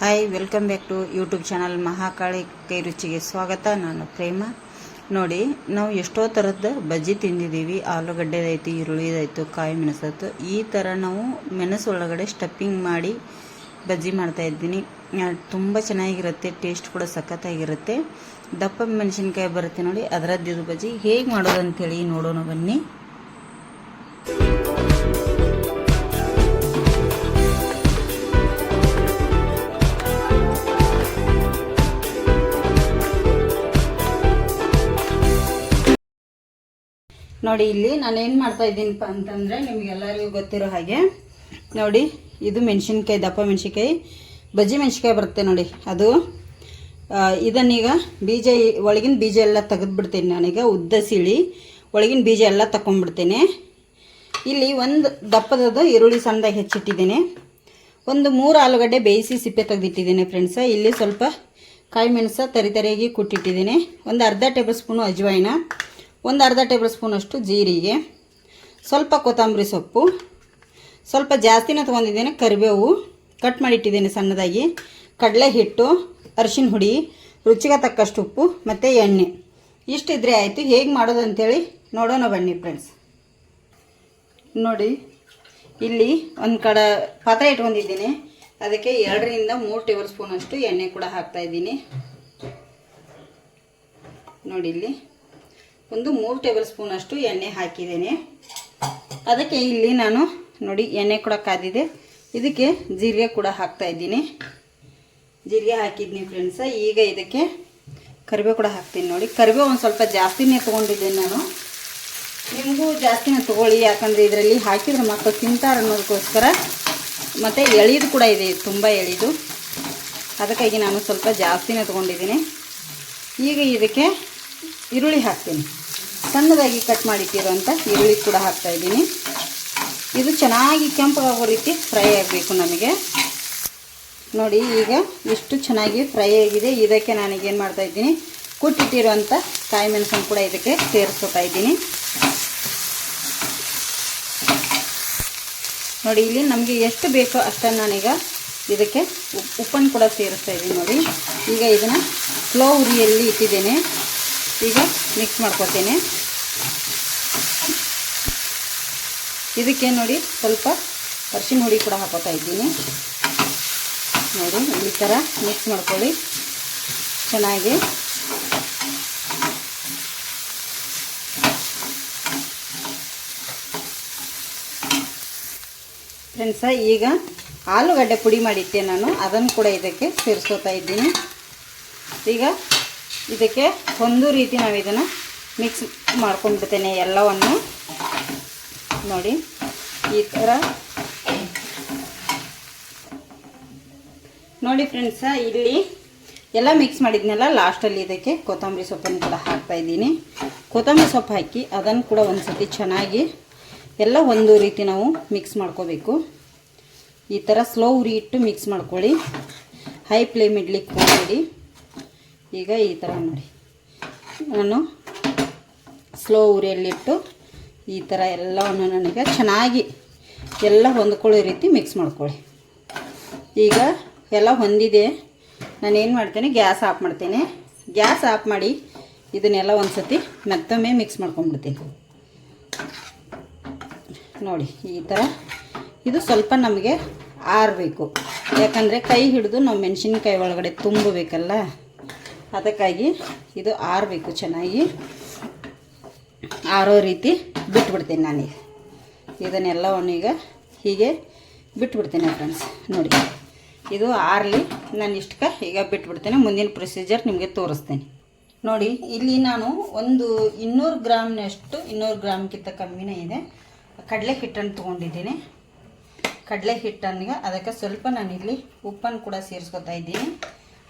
Hi welcome back to YouTube channel Mahakali ಕೈ ರುಚಿಗೆ ಸ್ವಾಗತ. ನಾನು ಪ್ರೇಮ. ನೋಡಿ, ನಾವು ಎಷ್ಟೋ ಥರದ ಬಜ್ಜಿ ತಿಂದಿದ್ದೀವಿ. ಆಲೂಗಡ್ಡೆದಾಯ್ತು ಈರುಳ್ಳಿದಾಯ್ತು ಕಾಯಿ ಮೆಣಸಾಯ್ತು ಈ ಥರ ನಾವು ಮೆಣಸು ಒಳಗಡೆ ಸ್ಟಫಿಂಗ್ ಮಾಡಿ ಬಜ್ಜಿ ಮಾಡ್ತಾ ಇದ್ದೀನಿ. ತುಂಬ ಚೆನ್ನಾಗಿರುತ್ತೆ ಟೇಸ್ಟ್ ಕೂಡ ಸಖತ್ತಾಗಿರುತ್ತೆ. ದಪ್ಪ ಮೆಣಸಿನ್ಕಾಯಿ ಬರುತ್ತೆ ನೋಡಿ ಅದರದ್ದು ಬಜ್ಜಿ. ಹೇಗೆ ಮಾಡೋದು ಅಂತೇಳಿ ನೋಡೋಣ ಬನ್ನಿ. ನೋಡಿ, ಇಲ್ಲಿ ನಾನು ಏನು ಮಾಡ್ತಾ ಇದ್ದೀನಪ್ಪ ಅಂತಂದರೆ ನಿಮಗೆಲ್ಲರಿಗೂ ಗೊತ್ತಿರೋ ಹಾಗೆ, ನೋಡಿ, ಇದು ಮೆಣಸಿನ್ಕಾಯಿ, ದಪ್ಪ ಮೆಣಸಿನ್ಕಾಯಿ, ಬಜ್ಜಿ ಮೆಣಸಿನ್ಕಾಯಿ ಬರುತ್ತೆ ನೋಡಿ, ಅದು ಇದನ್ನೀಗ ಬೀಜ ಒಳಗಿನ ಬೀಜ ಎಲ್ಲ ತೆಗೆದುಬಿಡ್ತೀನಿ ನಾನೀಗ, ಉದ್ದ ಸೀಳಿ, ಒಳಗಿನ ಬೀಜ ಎಲ್ಲ ತಗೊಂಡ್ಬಿಡ್ತೀನಿ ಇಲ್ಲಿ ಒಂದು ದಪ್ಪದದು ಈರುಳ್ಳಿ ಸಣ್ಣದಾಗಿ ಹೆಚ್ಚಿಟ್ಟಿದ್ದೀನಿ. ಒಂದು ಮೂರು ಆಲೂಗಡ್ಡೆ ಬೇಯಿಸಿ ಸಿಪ್ಪೆ ತೆಗೆದಿಟ್ಟಿದ್ದೀನಿ ಫ್ರೆಂಡ್ಸ, ಇಲ್ಲಿ ಸ್ವಲ್ಪ ಕಾಯಿ ಮೆಣಸ ತರಿ ತರಿಯಾಗಿ ಕುಟ್ಟಿಟ್ಟಿದ್ದೀನಿ. ಒಂದು ಅರ್ಧ ಟೇಬಲ್ ಸ್ಪೂನು ಅಜ್ವಾಯಿನ. ಒಂದು ಅರ್ಧ ಟೇಬಲ್ ಸ್ಪೂನಷ್ಟು ಜೀರಿಗೆ, ಸ್ವಲ್ಪ ಕೊತ್ತಂಬರಿ ಸೊಪ್ಪು, ಸ್ವಲ್ಪ ಜಾಸ್ತಿನೇ ತೊಗೊಂಡಿದ್ದೇನೆ ಕರಿಬೇವು ಕಟ್ ಮಾಡಿಟ್ಟಿದ್ದೇನೆ ಸಣ್ಣದಾಗಿ ಕಡಲೆ ಹಿಟ್ಟು ಅರಿಶಿನ ಹುಡಿ, ರುಚಿಗೆ ತಕ್ಕಷ್ಟು ಉಪ್ಪು ಮತ್ತು ಎಣ್ಣೆ. ಇಷ್ಟಿದ್ರೆ ಆಯಿತು. ಹೇಗೆ ಮಾಡೋದು ಅಂತೇಳಿ ನೋಡೋಣ ಬನ್ನಿ ಫ್ರೆಂಡ್ಸ್ ನೋಡಿ, ಇಲ್ಲಿ ಒಂದು ಕಡೆ ಪಾತ್ರೆ ಇಟ್ಕೊಂಡಿದ್ದೀನಿ. ಅದಕ್ಕೆ ಎರಡರಿಂದ ಮೂರು ಟೇಬಲ್ ಸ್ಪೂನಷ್ಟು ಎಣ್ಣೆ ಕೂಡ ಹಾಕ್ತಾ ಇದ್ದೀನಿ. ನೋಡಿ ಇಲ್ಲಿ. ಒಂದು ಮೂರು ಟೇಬಲ್ ಸ್ಪೂನ್ ಅಷ್ಟು ಎಣ್ಣೆ ಹಾಕಿದ್ದೇನೆ. ಅದಕ್ಕೆ ಇಲ್ಲಿ ನಾನು ನೋಡಿ ಎಣ್ಣೆ ಕೂಡ ಕಾದಿದೆ. ಇದಕ್ಕೆ ಜೀರಿಗೆ ಕೂಡ ಹಾಕ್ತಾ ಇದ್ದೀನಿ. ಜೀರಿಗೆ ಹಾಕಿದ್ದೀನಿ ಫ್ರೆಂಡ್ಸ ಈಗ ಇದಕ್ಕೆ ಕರಿಬೇವು ಕೂಡ ಹಾಕ್ತೀನಿ ನೋಡಿ. ಕರಿಬೇವು ಒಂದು ಸ್ವಲ್ಪ ಜಾಸ್ತಿನೇ ತೊಗೊಂಡಿದ್ದೇನೆ ನಾನು. ನಿಮಗೂ ಜಾಸ್ತಿನೇ ತೊಗೊಳ್ಳಿ, ಯಾಕಂದರೆ ಇದರಲ್ಲಿ ಹಾಕಿದ್ರೆ ಮಕ್ಕಳು ತಿಂತಾರೆ ಅನ್ನೋದಕ್ಕೋಸ್ಕರ. ಮತ್ತು ಎಳೀದು ಕೂಡ ಇದೆ, ತುಂಬ ಎಳೀದು. ಅದಕ್ಕಾಗಿ ನಾನು ಸ್ವಲ್ಪ ಜಾಸ್ತಿನೇ ತೊಗೊಂಡಿದ್ದೀನಿ. ಈಗ ಇದಕ್ಕೆ ಈರುಳ್ಳಿ ಹಾಕ್ತೀನಿ. ಸಣ್ಣದಾಗಿ ಕಟ್ ಮಾಡಿಟ್ಟಿರುವಂಥ ಈರುಳ್ಳಿ ಕೂಡ ಹಾಕ್ತಾ ಇದ್ದೀನಿ. ಇದು ಚೆನ್ನಾಗಿ ಕೆಂಪಗಾಗೋ ರೀತಿ ಫ್ರೈ ಆಗಬೇಕು ನಮಗೆ. ನೋಡಿ, ಈಗ ಇಷ್ಟು ಚೆನ್ನಾಗಿ ಫ್ರೈ ಆಗಿದೆ. ಇದಕ್ಕೆ ನಾನೀಗೇನು ಮಾಡ್ತಾ ಇದ್ದೀನಿ? ಕುಟ್ಟಿಟ್ಟಿರುವಂಥ ಕಾಯಿ ಮೆಣಸನ್ನು ಕೂಡ ಇದಕ್ಕೆ ಸೇರಿಸ್ಕೊತಾ ಇದ್ದೀನಿ. ನೋಡಿ, ಇಲ್ಲಿ ನಮಗೆ ಎಷ್ಟು ಬೇಕೋ ಅಷ್ಟನ್ನು ನಾನೀಗ ಇದಕ್ಕೆ ಉಪ್- ಉಪ್ಪನ್ನು ಕೂಡ ಸೇರಿಸ್ತಾ ಇದ್ದೀನಿ ನೋಡಿ. ಈಗ ಇದನ್ನು ಸ್ಲೋ ಉರಿಯಲ್ಲಿ ಇಟ್ಟಿದ್ದೇನೆ. ಈಗ ಮಿಕ್ಸ್ ಮಾಡ್ಕೊತೀನಿ ಇದಕ್ಕೆ ನೋಡಿ ಸ್ವಲ್ಪ ಅರಿಶಿನ ಹುಡಿ ಕೂಡ ಹಾಕೋತಾ ಇದ್ದೀನಿ. ನೋಡಿ, ಈ ಥರ ಮಿಕ್ಸ್ ಮಾಡ್ಕೊಳ್ಳಿ. ಚೆನ್ನಾಗಿ. ಫ್ರೆಂಡ್ಸ ಈಗ ಆಲೂಗಡ್ಡೆ ಪುಡಿ ಮಾಡಿಟ್ಟೆ ನಾನು. ಅದನ್ನು ಕೂಡ ಇದಕ್ಕೆ ಸೇರಿಸ್ಕೋತಾ ಇದ್ದೀನಿ. ಈಗ ಇದಕ್ಕೆ ಒಂದು ರೀತಿ ನಾವು ಇದನ್ನು ಮಿಕ್ಸ್ ಮಾಡ್ಕೊಂಡ್ಬಿಡ್ತೇನೆ ಎಲ್ಲವನ್ನು. ನೋಡಿ, ಈ ಥರ ನೋಡಿ ಫ್ರೆಂಡ್ಸ ಇಲ್ಲಿ ಎಲ್ಲ ಮಿಕ್ಸ್ ಮಾಡಿದ್ನೆಲ್ಲ ಲಾಸ್ಟಲ್ಲಿ ಇದಕ್ಕೆ ಕೊತ್ತಂಬರಿ ಸೊಪ್ಪನ್ನು ಕೂಡ ಹಾಕ್ತಾ ಇದ್ದೀನಿ. ಕೊತ್ತಂಬರಿ ಸೊಪ್ಪು ಹಾಕಿ ಅದನ್ನು ಕೂಡ ಒಂದು ಸತಿ ಚೆನ್ನಾಗಿ ಎಲ್ಲ ಒಂದು ರೀತಿ ನಾವು ಮಿಕ್ಸ್ ಮಾಡ್ಕೋಬೇಕು. ಈ ಥರ ಸ್ಲೋ ಉರಿ ಇಟ್ಟು ಮಿಕ್ಸ್ ಮಾಡ್ಕೊಳ್ಳಿ. ಹೈ ಫ್ಲೇಮ್ ಇಡ್ಲಿಕ್ಕೆ ಹೋಗಬೇಡಿ. ಈಗ ಈ ಥರ ನೋಡಿ. ನಾನು ಸ್ಲೋ ಉರಿಯಲ್ಲಿಟ್ಟು ಈ ಥರ ಎಲ್ಲವನ್ನು ನನಗೆ ಚೆನ್ನಾಗಿ ಎಲ್ಲ ಹೊಂದ್ಕೊಳ್ಳೋ ರೀತಿ ಮಿಕ್ಸ್ ಮಾಡ್ಕೊಳ್ಳಿ. ಈಗ ಎಲ್ಲ ಹೊಂದಿದೆ. ನಾನು ಏನು ಮಾಡ್ತೇನೆ? ಗ್ಯಾಸ್ ಆಫ್ ಮಾಡ್ತೇನೆ. ಗ್ಯಾಸ್ ಆಫ್ ಮಾಡಿ ಇದನ್ನೆಲ್ಲ ಒಂದು ಸತಿ ಮತ್ತೊಮ್ಮೆ ಮಿಕ್ಸ್ ಮಾಡ್ಕೊಂಡ್ಬಿಡ್ತೀನಿ. ನೋಡಿ, ಈ ಥರ ಇದು ಸ್ವಲ್ಪ ನಮಗೆ ಆರಬೇಕು. ಯಾಕಂದರೆ ಕೈ ಹಿಡಿದು ನಾವು ಮೆಣಸಿನ್ಕಾಯಿ ಒಳಗಡೆ ತುಂಬಬೇಕಲ್ಲ? ಅದಕ್ಕಾಗಿ ಇದು ಆರಬೇಕು ಚೆನ್ನಾಗಿ. ಆರೋ ರೀತಿ ಬಿಟ್ಬಿಡ್ತೀನಿ ನಾನೀಗ ಇದನ್ನೆಲ್ಲವನ್ನು ಈಗ ಹೀಗೆ ಬಿಟ್ಬಿಡ್ತೀನಿ ಫ್ರೆಂಡ್ಸ್ ನೋಡಿ, ಇದು ಆರಲಿ, ನಾನು ಇಷ್ಟಕ್ಕೆ ಈಗ ಬಿಟ್ಬಿಡ್ತೀನಿ. ಮುಂದಿನ ಪ್ರೊಸೀಜರ್ ನಿಮಗೆ ತೋರಿಸ್ತೀನಿ. ನೋಡಿ, ಇಲ್ಲಿ ನಾನು ಒಂದು ಇನ್ನೂರು ಗ್ರಾಮ್ನಷ್ಟು, ಇನ್ನೂರು ಗ್ರಾಮ್ಗಿಂತ ಕಮ್ಮಿನೇ ಇದೆ. ಕಡಲೆ ಹಿಟ್ಟನ್ನು ತೊಗೊಂಡಿದ್ದೀನಿ. ಕಡಲೆ ಹಿಟ್ಟನ್ನಿಗೆ ಅದಕ್ಕೆ ಸ್ವಲ್ಪ ನಾನಿಲ್ಲಿ ಉಪ್ಪನ್ನು ಕೂಡ ಸೇರಿಸ್ಕೊತಾ ಇದ್ದೀನಿ.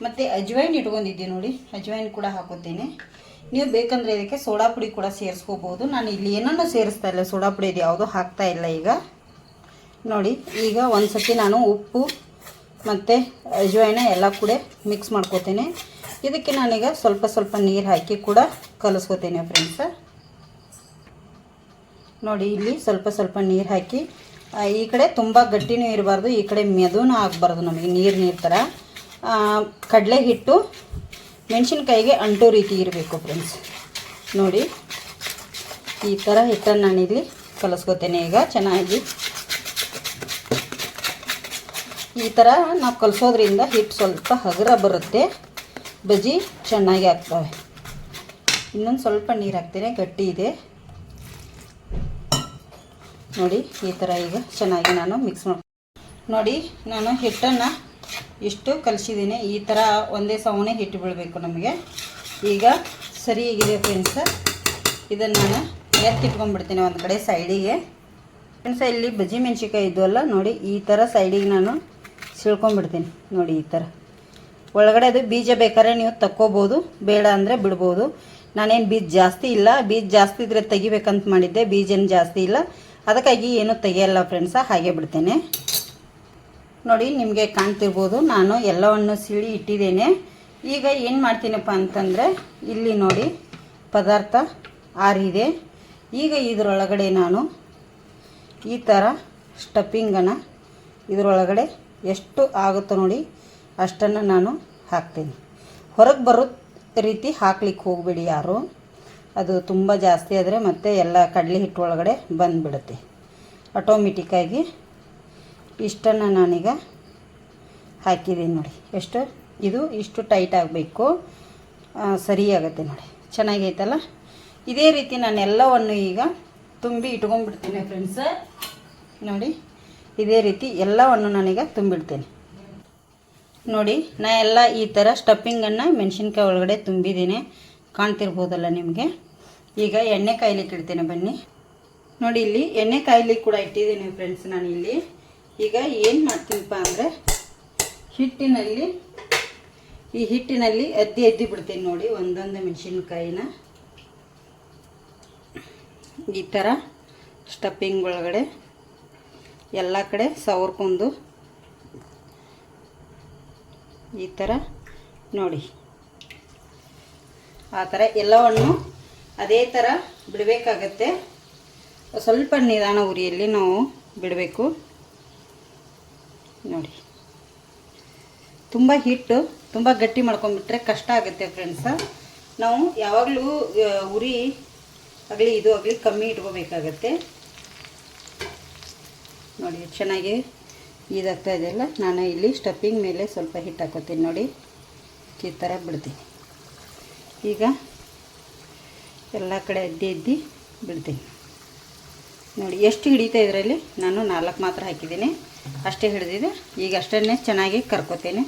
ಮತ್ತು ಅಜ್ವೈನ್ ಇಟ್ಕೊಂಡಿದ್ದೆ ನೋಡಿ ಅಜ್ವೈನ್ ಕೂಡ ಹಾಕೋತೀನಿ ನೀವು ಬೇಕಂದರೆ ಇದಕ್ಕೆ ಸೋಡಾ ಪುಡಿ ಕೂಡ ಸೇರಿಸ್ಕೋಬೋದು. ನಾನು ಇಲ್ಲಿ ಏನನ್ನು ಸೇರಿಸ್ತಾ ಇಲ್ಲ, ಸೋಡಾ ಪುಡಿ ಇದು ಯಾವುದೂ ಹಾಕ್ತಾ ಇಲ್ಲ ಈಗ. ನೋಡಿ, ಈಗ ಒಂದು ಸತಿ ನಾನು ಉಪ್ಪು ಮತ್ತು ಅಜ್ವೈನ ಎಲ್ಲ ಕೂಡ ಮಿಕ್ಸ್ ಮಾಡ್ಕೋತೇನೆ. ಇದಕ್ಕೆ ನಾನೀಗ ಸ್ವಲ್ಪ ಸ್ವಲ್ಪ ನೀರು ಹಾಕಿ ಕೂಡ ಕಲಿಸ್ಕೋತೇನೆ ಫ್ರೆಂಡ್ಸ ನೋಡಿ, ಇಲ್ಲಿ ಸ್ವಲ್ಪ ಸ್ವಲ್ಪ ನೀರು ಹಾಕಿ ಈ ಕಡೆ ತುಂಬ ಗಟ್ಟಿನೂ ಇರಬಾರ್ದು, ಈ ಕಡೆ ಮೆದುನೂ ಆಗಬಾರ್ದು ನಮಗೆ ನೀರು ನೀರು ಥರ ಕಡಲೆ ಹಿಟ್ಟು ಮೆಣಸಿನ್ಕಾಯಿಗೆ ಅಂಟೋ ರೀತಿ ಇರಬೇಕು ಫ್ರೆಂಡ್ಸ್ ನೋಡಿ, ಈ ಥರ ಹಿಟ್ಟನ್ನು ನಾನಿಲ್ಲಿ ಕಲಿಸ್ಕೊತೇನೆ ಈಗ, ಚೆನ್ನಾಗಿ. ಈ ಥರ ನಾವು ಕಲಿಸೋದ್ರಿಂದ ಹಿಟ್ಟು ಸ್ವಲ್ಪ ಹಗುರ ಬರುತ್ತೆ ಬಜಿ ಚೆನ್ನಾಗಿ ಆಗ್ತವೆ. ಇನ್ನೊಂದು ಸ್ವಲ್ಪ ನೀರು ಹಾಕ್ತೇನೆ, ಗಟ್ಟಿ ಇದೆ. ನೋಡಿ, ಈ ಥರ ಈಗ ಚೆನ್ನಾಗಿ ನಾನು ಮಿಕ್ಸ್ ಮಾಡಿ ನೋಡಿ, ನಾನು ಹಿಟ್ಟನ್ನು ಇಷ್ಟು ಕಲಿಸಿದ್ದೀನಿ. ಈ ಥರ ಒಂದೇ ಸವಣೆ ಹಿಟ್ಟು ಬೀಳಬೇಕು ನಮಗೆ. ಈಗ ಸರಿಯಾಗಿದೆ ಫ್ರೆಂಡ್ಸ್ ಇದನ್ನು ನಾನು ಎತ್ತಿಟ್ಕೊಂಡ್ಬಿಡ್ತೀನಿ ಒಂದು ಕಡೆ ಸೈಡಿಗೆ ಫ್ರೆಂಡ್ಸ್ ಇಲ್ಲಿ ಬಜ್ಜಿ ಮೆಣಸಿನ್ಕಾಯಿ ಇದ್ವಲ್ಲ, ನೋಡಿ ಈ ಥರ ಸೈಡಿಗೆ ನಾನು ಸಿಳ್ಕೊಂಡ್ಬಿಡ್ತೀನಿ. ನೋಡಿ ಈ ಥರ ಒಳಗಡೆ ಅದು ಬೀಜ ಬೇಕಾದ್ರೆ ನೀವು ತಕ್ಕೋಬೋದು, ಬೇಡ ಅಂದರೆ ಬಿಡ್ಬೋದು. ನಾನೇನು ಬೀಜ ಜಾಸ್ತಿ ಇಲ್ಲ. ಬೀಜ ಜಾಸ್ತಿ ಇದ್ರೆ ತೆಗಿಬೇಕಂತ ಮಾಡಿದ್ದೆ ಬೀಜ ಜಾಸ್ತಿ ಇಲ್ಲ. ಅದಕ್ಕಾಗಿ ಏನು ತೆಗಿಯಲ್ಲ ಫ್ರೆಂಡ್ಸ ಹಾಗೆ ಬಿಡ್ತೇನೆ. ನೋಡಿ ನಿಮಗೆ ಕಾಣ್ತಿರ್ಬೋದು. ನಾನು ಎಲ್ಲವನ್ನು ಸಿಳಿ ಇಟ್ಟಿದ್ದೇನೆ. ಈಗ ಏನು ಮಾಡ್ತೀನಪ್ಪ ಅಂತಂದರೆ, ಇಲ್ಲಿ ನೋಡಿ ಪದಾರ್ಥ ಆರಿದೆ. ಈಗ ಇದರೊಳಗಡೆ ನಾನು ಈ ಥರ ಸ್ಟಫಿಂಗನ್ನು ಇದರೊಳಗಡೆ ಎಷ್ಟು ಆಗುತ್ತೋ ನೋಡಿ ಅಷ್ಟನ್ನು ನಾನು ಹಾಕ್ತೀನಿ. ಹೊರಗೆ ಬರೋ ರೀತಿ ಹಾಕ್ಲಿಕ್ಕೆ ಹೋಗಬೇಡಿ ಯಾರು. ಅದು ತುಂಬ ಜಾಸ್ತಿ ಆದರೆ ಮತ್ತೆ ಎಲ್ಲ ಕಡಲೆ ಹಿಟ್ಟು ಒಳಗಡೆ ಬಂದುಬಿಡುತ್ತೆ. ಆಟೋಮೆಟಿಕ್ಕಾಗಿ ಇಷ್ಟನ್ನು ನಾನೀಗ ಹಾಕಿದ್ದೀನಿ ನೋಡಿ. ಎಷ್ಟು? ಇದು ಇಷ್ಟು ಟೈಟ್ ಆಗಬೇಕು. ಸರಿಯಾಗುತ್ತೆ ನೋಡಿ. ಚೆನ್ನಾಗೈತಲ್ಲ? ಇದೇ ರೀತಿ ನಾನು ಎಲ್ಲವನ್ನು ಈಗ ತುಂಬಿ ಇಟ್ಕೊಂಡ್ಬಿಡ್ತೀನಿ ಫ್ರೆಂಡ್ಸ. ನೋಡಿ, ಇದೇ ರೀತಿ ಎಲ್ಲವನ್ನು ನಾನೀಗ ತುಂಬಿಡ್ತೀನಿ. ನೋಡಿ, ನಾ ಎಲ್ಲ ಈ ಥರ ಸ್ಟಫಿಂಗನ್ನು ಮೆಣಸಿನ್ಕಾಯಿ ಒಳಗಡೆ ತುಂಬಿದ್ದೀನಿ. ಕಾಣ್ತಿರ್ಬೋದಲ್ಲ ನಿಮಗೆ? ಈಗ ಎಣ್ಣೆ ಕಾಯಿಲಿಕ್ಕೆ ಇಡ್ತೇನೆ ಬನ್ನಿ. ನೋಡಿ, ಇಲ್ಲಿ ಎಣ್ಣೆ ಕಾಯಿಲಿ ಕೂಡ ಇಟ್ಟಿದ್ದೀನಿ ಫ್ರೆಂಡ್ಸ್ ನಾನು ಇಲ್ಲಿ ಈಗ ಏನು ಮಾಡ್ತೀನಪ್ಪ ಅಂದರೆ ಹಿಟ್ಟಿನಲ್ಲಿ, ಈ ಹಿಟ್ಟಿನಲ್ಲಿ ಅದ್ದಿ ಅದ್ದಿ ಬಿಡ್ತೀನಿ ನೋಡಿ, ಒಂದೊಂದು ಮೆಣಸಿನ್ಕಾಯಿನ. ಈ ಥರ ಸ್ಟಫಿಂಗ್ ಒಳಗಡೆ ಎಲ್ಲ ಕಡೆ ಸವರ್ಕೊಂಡು ಈ ಥರ ನೋಡಿ. ಆ ಥರ ಎಲ್ಲವನ್ನು ಅದೇ ಥರ ಬಿಡಬೇಕಾಗತ್ತೆ. ಸ್ವಲ್ಪ ನಿಧಾನ ಉರಿಯಲ್ಲಿ ನಾವು ಬಿಡಬೇಕು. ನೋಡಿ. ತುಂಬ ಹಿಟ್ಟು, ತುಂಬ ಗಟ್ಟಿ ಮಾಡ್ಕೊಂಡ್ಬಿಟ್ರೆ ಕಷ್ಟ ಆಗುತ್ತೆ ಫ್ರೆಂಡ್ಸ ನಾವು ಯಾವಾಗಲೂ ಉರಿ ಆಗಲಿ ಇದು ಆಗಲಿ ಕಮ್ಮಿ ಇಟ್ಕೋಬೇಕಾಗತ್ತೆ. ನೋಡಿ, ಚೆನ್ನಾಗಿ ಇದಾಗ್ತಾ ಇದೆಯಲ್ಲ ನಾನು ಇಲ್ಲಿ ಸ್ಟಫಿಂಗ್ ಮೇಲೆ ಸ್ವಲ್ಪ ಹಿಟ್ಟು ಹಾಕೋತೀನಿ ನೋಡಿ. ಈ ಥರ ಬಿಡ್ತೀನಿ. ಈಗ ಎಲ್ಲ ಕಡೆ ಅದ್ದಿ ಅದ್ದಿ ಬಿಡ್ತೀನಿ. ನೋಡಿ, ಎಷ್ಟು ಹಿಡಿತಾ ಇದರಲ್ಲಿ? ನಾನು ನಾಲ್ಕು ಮಾತ್ರ ಹಾಕಿದ್ದೀನಿ. ಅಷ್ಟೇ ಹಿಡಿದಿದೆ. ಈಗ ಅಷ್ಟನ್ನೇ ಚೆನ್ನಾಗಿ ಕರ್ಕೋತೀನಿ.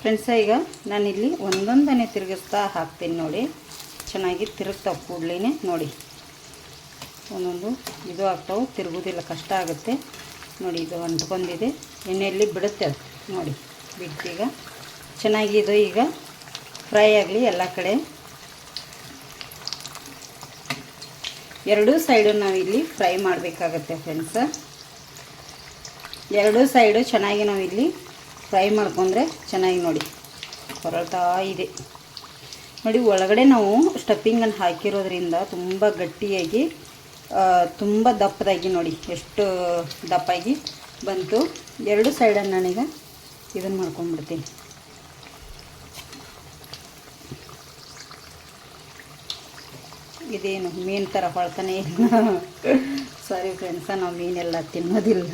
ಫ್ರೆಂಡ್ಸ ಈಗ ನಾನಿಲ್ಲಿ ಒಂದೊಂದನೇ ತಿರುಗಿಸ್ತಾ ಹಾಕ್ತೀನಿ ನೋಡಿ. ಚೆನ್ನಾಗಿ ತಿರುಗ್ತಾವೆ ಕೂಡ್ಲೇ ನೋಡಿ. ಒಂದೊಂದು ಇದು ಆಗ್ತಾವೆ, ತಿರುಗೋದಿಲ್ಲ, ಕಷ್ಟ ಆಗುತ್ತೆ. ನೋಡಿ, ಇದು ಅಂಟ್ಕೊಂಡಿದೆ. ಎಣ್ಣೆಯಲ್ಲಿ ಬಿಡುತ್ತೆ ಅದು. ನೋಡಿ, ಬಿಡ್ತೀಗ. ಚೆನ್ನಾಗಿ ಇದು ಈಗ ಫ್ರೈ ಆಗಲಿ ಎಲ್ಲ ಕಡೆ. ಎರಡೂ ಸೈಡು ನಾವಿಲ್ಲಿ ಫ್ರೈ ಮಾಡಬೇಕಾಗತ್ತೆ ಫ್ರೆಂಡ್ಸ ಎರಡೂ ಸೈಡು ಚೆನ್ನಾಗಿ ನಾವು ಇಲ್ಲಿ ಫ್ರೈ ಮಾಡ್ಕೊಂಡ್ರೆ ಚೆನ್ನಾಗಿ ನೋಡಿ. ಹೊರಳ್ತಾ ಇದೆ. ನೋಡಿ, ಒಳಗಡೆ ನಾವು ಸ್ಟಫಿಂಗನ್ನು ಹಾಕಿರೋದ್ರಿಂದ ತುಂಬ ಗಟ್ಟಿಯಾಗಿ ತುಂಬ ದಪ್ಪದಾಗಿ ನೋಡಿ, ಎಷ್ಟು ದಪ್ಪಾಗಿ ಬಂತು. ಎರಡು ಸೈಡನ್ನು ನಾನೀಗ ಇದನ್ನು ಮಾಡ್ಕೊಂಡ್ಬಿಡ್ತೀನಿ. ಇದೇನು ಮೀನು ಥರ ಹೊಳ್ತಾನೆ ಸಾರಿ ಫ್ರೆಂಡ್ಸ ನಾವು ಮೀನೆಲ್ಲ ತಿನ್ನೋದಿಲ್ಲ.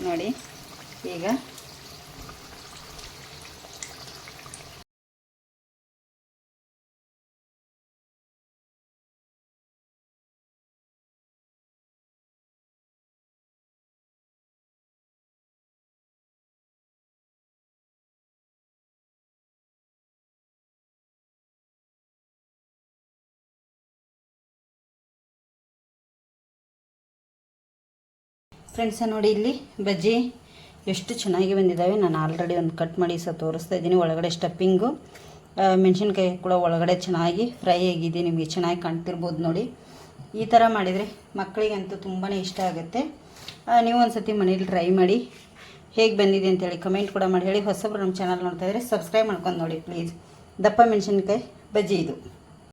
ನೋಡಿ ಈಗ ಫ್ರೆಂಡ್ಸ ನೋಡಿ ಇಲ್ಲಿ ಬಜ್ಜಿ ಎಷ್ಟು ಚೆನ್ನಾಗಿ ಬಂದಿದ್ದಾವೆ. ನಾನು ಆಲ್ರೆಡಿ ಒಂದು ಕಟ್ ಮಾಡಿ ಸಹ ತೋರಿಸ್ತಾ ಇದ್ದೀನಿ. ಒಳಗಡೆ ಸ್ಟಪ್ಪಿಂಗು ಮೆಣಸಿನ್ಕಾಯಿ ಕೂಡ ಒಳಗಡೆ ಚೆನ್ನಾಗಿ ಫ್ರೈ ಆಗಿದೆ. ನಿಮಗೆ ಚೆನ್ನಾಗಿ ಕಾಣ್ತಿರ್ಬೋದು ನೋಡಿ. ಈ ಥರ ಮಾಡಿದರೆ ಮಕ್ಕಳಿಗಂತೂ ತುಂಬಾ ಇಷ್ಟ ಆಗುತ್ತೆ. ನೀವು ಒಂದು ಸತಿ ಮನೇಲಿ ಟ್ರೈ ಮಾಡಿ ಹೇಗೆ ಬಂದಿದೆ ಅಂತೇಳಿ ಕಮೆಂಟ್ ಕೂಡ ಮಾಡಿ. ಹೇಳಿ ಹೊಸಬ್ರು ನಮ್ಮ ಚಾನಲ್ ನೋಡ್ತಾ ಇದ್ದರೆ ಸಬ್ಸ್ಕ್ರೈಬ್ ಮಾಡ್ಕೊಂಡು ನೋಡಿ ಪ್ಲೀಸ್ ದಪ್ಪ ಮೆಣಸಿನ್ಕಾಯಿ, ಬಜ್ಜಿ ಇದು.